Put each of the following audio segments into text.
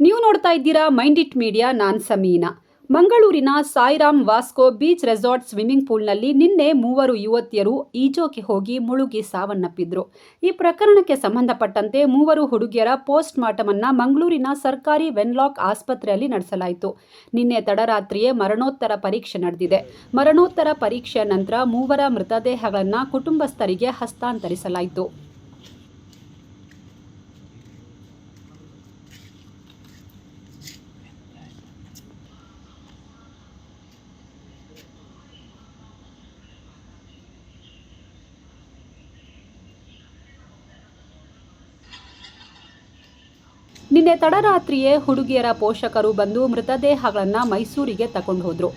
ನೀವು ನೋಡ್ತಾ ಇದ್ದೀರಾ ಮೈಂಡ್ ಇಟ್ ಮೀಡಿಯಾ, ನಾನ್ ಸಮೀನಾ. ಮಂಗಳೂರಿನ Sairam Vasco beach resort swimming ಪೂಲ್ನಲ್ಲಿ ನಿನ್ನೆ ಮೂವರು ಯುವತಿಯರು ಈಜೋಕೆ ಹೋಗಿ ಮುಳುಗಿ ಸಾವನ್ನಪ್ಪಿದ್ರು. ಈ ಪ್ರಕರಣಕ್ಕೆ ಸಂಬಂಧಪಟ್ಟಂತೆ ಮೂವರು ಹುಡುಗಿಯರ ಪೋಸ್ಟ್ ಮಾರ್ಟಮ್ ಅನ್ನ ಮಂಗಳೂರಿನ ಸರ್ಕಾರಿ ವೆನ್ಲಾಕ್ ಆಸ್ಪತ್ರೆಯಲ್ಲಿ ನಡೆಸಲಾಯಿತು. ನಿನ್ನೆ ತಡರಾತ್ರಿಯೇ ಮರಣೋತ್ತರ ಪರೀಕ್ಷೆ ನಡೆದಿದೆ. ಮರಣೋತ್ತರ ಪರೀಕ್ಷೆಯ ನಂತರ ಮೂವರ ಮೃತದೇಹಗಳನ್ನು ಕುಟುಂಬಸ್ಥರಿಗೆ ಹಸ್ತಾಂತರಿಸಲಾಯಿತು. ನಿನ್ನೆ ತಡರಾತ್ರಿಯೇ ಹುಡುಗಿಯರ ಪೋಷಕರು ಬಂದು ಮೃತದೇಹಗಳನ್ನು ಮೈಸೂರಿಗೆ ತಗೊಂಡು ಹೋದ್ರು.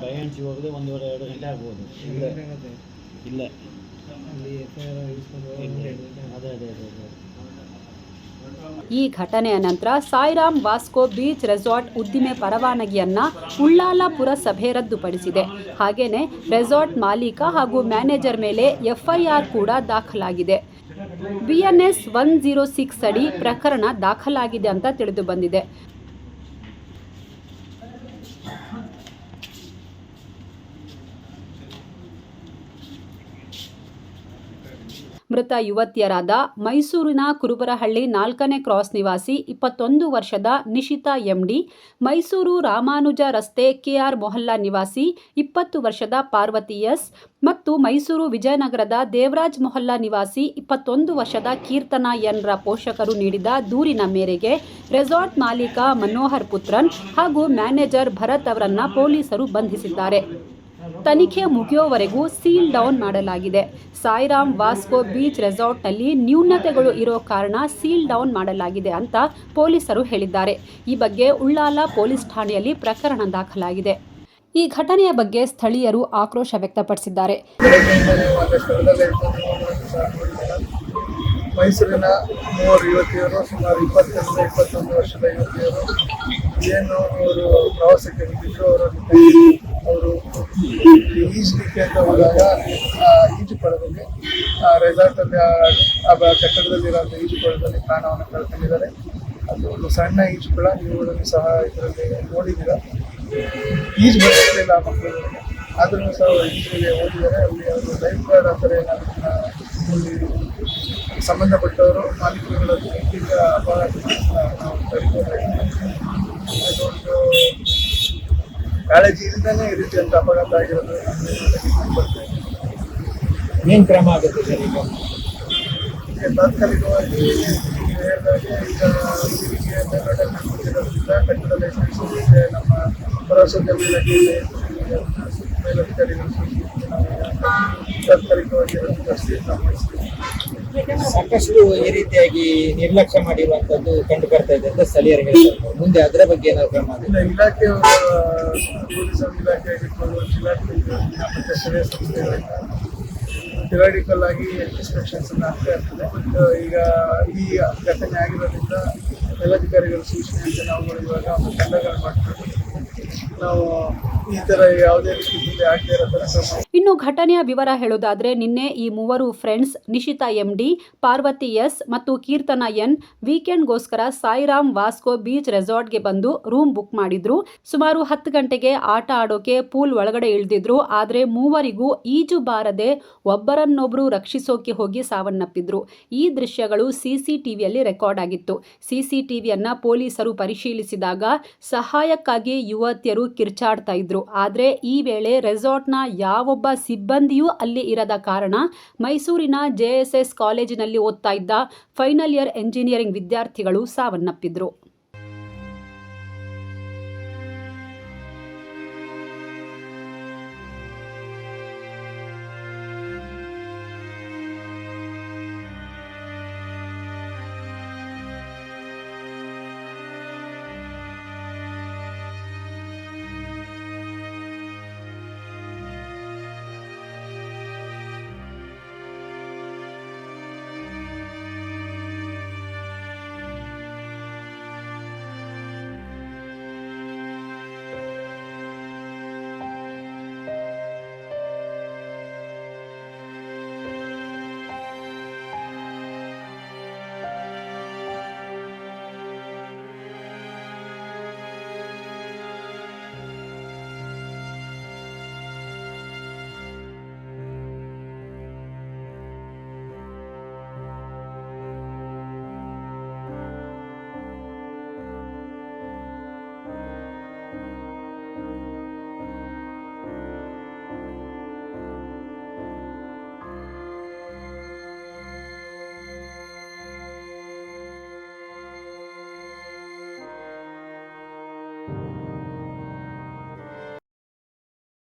ಬೈ ಹ್ಯಾಂಡ್ಸಿಗೆ ಹೋಗೋದು ಒಂದೂವರೆ ಎರಡು ಗಂಟೆ ಆಗ್ಬೋದು. ಇಲ್ಲ. ಇಲ್ಲ. ಅದೇ ಅದೇ ಅದೇ ಅದೇ. ಈ ಘಟನೆಯ ನಂತರ ಸಾಯಿರಾಮ್ ವಾಸ್ಕೋ ಬೀಚ್ ರೆಸಾರ್ಟ್ ಉದ್ದಿಮೆ ಪರವಾನಗಿಯನ್ನ ಉಳ್ಳಾಲ ಪುರಸಭೆ ರದ್ದುಪಡಿಸಿದೆ. ಹಾಗೇನೆ ರೆಸಾರ್ಟ್ ಮಾಲೀಕ ಹಾಗೂ ಮ್ಯಾನೇಜರ್ ಮೇಲೆ ಎಫ್ಐಆರ್ ಕೂಡ ದಾಖಲಾಗಿದೆ. ಬಿಎನ್ಎಸ್ ಒನ್ ಜೀರೋ ಸಿಕ್ಸ್ ಅಡಿ ಪ್ರಕರಣ ದಾಖಲಾಗಿದೆ ಅಂತ ತಿಳಿದು ಬಂದಿದೆ. ಮೃತ ಯುವತಿಯರಾದ ಮೈಸೂರಿನ ಕುರುಬರಹಳ್ಳಿ ನಾಲ್ಕನೇ ಕ್ರಾಸ್ ನಿವಾಸಿ, ಇಪ್ಪತ್ತೊಂದು ವರ್ಷದ ನಿಶಿತಾ ಎಂಡಿ, ಮೈಸೂರು ರಾಮಾನುಜ ರಸ್ತೆ ಕೆಆರ್ ಮೊಹಲ್ಲಾ ನಿವಾಸಿ, ಇಪ್ಪತ್ತು ವರ್ಷದ ಪಾರ್ವತಿ ಎಸ್ ಮತ್ತು ಮೈಸೂರು ವಿಜಯನಗರದ ದೇವರಾಜ್ ಮೊಹಲ್ಲಾ ನಿವಾಸಿ, ಇಪ್ಪತ್ತೊಂದು ವರ್ಷದ ಕೀರ್ತನಾ ಎನ್ರ ಪೋಷಕರು ನೀಡಿದ ದೂರಿನ ಮೇರೆಗೆ ರೆಸಾರ್ಟ್ ಮಾಲೀಕ ಮನೋಹರ್ ಪುತ್ರನ್ ಹಾಗೂ ಮ್ಯಾನೇಜರ್ ಭರತ್ ಅವರನ್ನ ಪೊಲೀಸರು ಬಂಧಿಸಿದ್ದಾರೆ. ತನಿಖೆ ಮುಗಿಯೋವರೆಗೂ ಸೀಲ್ ಡೌನ್ ಮಾಡಲಾಗಿದೆ. ಸಾಯಿರಾಮ್ ವಾಸ್ಕೋ ಬೀಚ್ ರೆಸಾರ್ಟ್ನಲ್ಲಿ ನ್ಯೂನತೆಗಳು ಇರೋ ಕಾರಣ ಸೀಲ್ ಡೌನ್ ಮಾಡಲಾಗಿದೆ ಅಂತ ಪೊಲೀಸರು ಹೇಳಿದ್ದಾರೆ. ಈ ಬಗ್ಗೆ ಉಳ್ಳಾಲ ಪೊಲೀಸ್ ಠಾಣೆಯಲ್ಲಿ ಪ್ರಕರಣ ದಾಖಲಾಗಿದೆ. ಈ ಘಟನೆಯ ಬಗ್ಗೆ ಸ್ಥಳೀಯರು ಆಕ್ರೋಶ ವ್ಯಕ್ತಪಡಿಸಿದ್ದಾರೆ. ಮೈಸೂರಿನ ಮೂವರು ಯುವತಿಯರು, ಸುಮಾರು ಇಪ್ಪತ್ತರಿಂದ ಇಪ್ಪತ್ತೊಂದು ವರ್ಷದ ಯುವತಿಯರು, ಏನು ಅವರು ಪ್ರವಾಸಕ್ಕೆ ಹೋಗಿದ್ರು ಈಜಲಿಕ್ಕೆ ಅಂತ ಹೋದಾಗ ಈಜು ಕೊಳದಲ್ಲಿ ರೆಸಾರ್ಟಲ್ಲಿ ಆ ಕಟ್ಟಡದಲ್ಲಿರುವಂಥ ಈಜು ಕೊಳದಲ್ಲಿ ಪ್ರಾಣವನ್ನು ಕಳ್ಕೊಂಡಿದ್ದಾರೆ. ಅದು ಒಂದು ಸಣ್ಣ ಈಜು ಕೊಳ ನೀವುಗಳನ್ನು ಸಹ ಇದರಲ್ಲಿ ನೋಡಿದ್ದೀರಾ? ಈಜು ಬರೋದಿಲ್ಲ ಆ ಮಕ್ಕಳು ಆದ್ರೂ ಸಹ ಈಜಿಗೆ ಓದಿದ್ದಾರೆ ಅಲ್ಲಿ ಅವರು ಲೈಫ್ ಗಾರ್ಡ್ ಆ ಥರ ಏನಾದ್ರು ಸಂಬಂಧಪಟ್ಟವರು ಮಾಲೀಕರುಗಳಲ್ಲಿ ಈಗ ಅಪಘಾತ ನಾವು ತಡೆಗಟ್ಟಬೇಕು. ಕಾಳಜಿ ಇಲ್ಲದೇ ಈ ರೀತಿಯಂತ ಅಪಘಾತ ಆಗಿರೋದು ಏನು ಕ್ರಮ ಆಗುತ್ತೆ ಸರ್ ಈಗ? ತಾತ್ಕಾಲಿಕವಾಗಿ ಹೇಳಿದಾಗೆ ಈಗ ಇವರಿಗೆ ಮೇಲ್ನೋಟಕ್ಕೆ ಕೂತಿರೋದ್ರಿಂದ ಕಟ್ಟಡ ನಮ್ಮ ಪ್ರವಾಸೋದ್ಯಮ ಇಲಾಖೆಯಲ್ಲಿ ಸಾಕಷ್ಟು ಈ ರೀತಿಯಾಗಿ ನಿರ್ಲಕ್ಷ್ಯ ಮಾಡಿರುವಂತದ್ದು ಕಂಡು ಬರ್ತಾ ಇದೆ ಅಂತ ಸ್ಥಳೀಯರು ಮುಂದೆ ಅದರ ಬಗ್ಗೆ ಏನಾದ್ರು ಕ್ರಮ ಇಲಾಖೆ ಆಗಿರ್ಬೋದು ಥಿಯರಿಟಿಕಲ್ ಆಗಿ ಇನ್ಸ್ಪೆಕ್ಷನ್ಸ್ ಆಗ್ತಾ ಇರ್ತದೆ. ಬಟ್ ಈಗ ಈ ಘಟನೆ ಆಗಿರೋದ್ರಿಂದ ಸೂಚನೆ ಅಂತ ನಾವು ಇವಾಗ ತಂಡಗಳು ಮಾಡ್ಕೊಂಡು ಇನ್ನು ಘಟನೆಯ ವಿವರ ಹೇಳೋದಾದ್ರೆ ನಿನ್ನೆ ಈ ಮೂವರು friends Nishita M D Parvathi S ಮತ್ತು ಕೀರ್ತನ ಎನ್ ವೀಕೆಂಡ್ಗೋಸ್ಕರ ಸಾಯಿರಾಮ್ ವಾಸ್ಕೋ ಬೀಚ್ ರೆಸಾರ್ಟ್ಗೆ ಬಂದು ರೂಮ್ ಬುಕ್ ಮಾಡಿದ್ರು. ಸುಮಾರು ಹತ್ತು ಗಂಟೆಗೆ ಆಟ ಆಡೋಕೆ ಪೂಲ್ ಒಳಗಡೆ ಇಳಿದಿದ್ರು. ಆದರೆ ಮೂವರಿಗೂ ಈಜು ಬಾರದೆ ಒಬ್ಬರನ್ನೊಬ್ರು ರಕ್ಷಿಸೋಕೆ ಹೋಗಿ ಸಾವನ್ನಪ್ಪಿದ್ರು. ಈ ದೃಶ್ಯಗಳು ಸಿಸಿಟಿವಿಯಲ್ಲಿ ರೆಕಾರ್ಡ್ ಆಗಿತ್ತು. ಸಿಸಿಟಿವಿಯನ್ನ ಪೊಲೀಸರು ಪರಿಶೀಲಿಸಿದಾಗ ಸಹಾಯಕ್ಕಾಗಿ ಯುವತಿಯರು ಕಿರ್ಚಾಡ್ತಾ ಇದ್ರು. ಆದರೆ ಈ ವೇಳೆ ರೆಸಾರ್ಟ್ನ ಯಾವೊಬ್ಬ ಸಿಬ್ಬಂದಿಯೂ ಅಲ್ಲಿ ಇರದ ಕಾರಣ ಮೈಸೂರಿನ ಜೆಎಸ್ಎಸ್ ಕಾಲೇಜಿನಲ್ಲಿ ಓದ್ತಾ ಇದ್ದ ಫೈನಲ್ ಇಯರ್ ಎಂಜಿನಿಯರಿಂಗ್ ವಿದ್ಯಾರ್ಥಿಗಳು ಸಾವನ್ನಪ್ಪಿದ್ರು.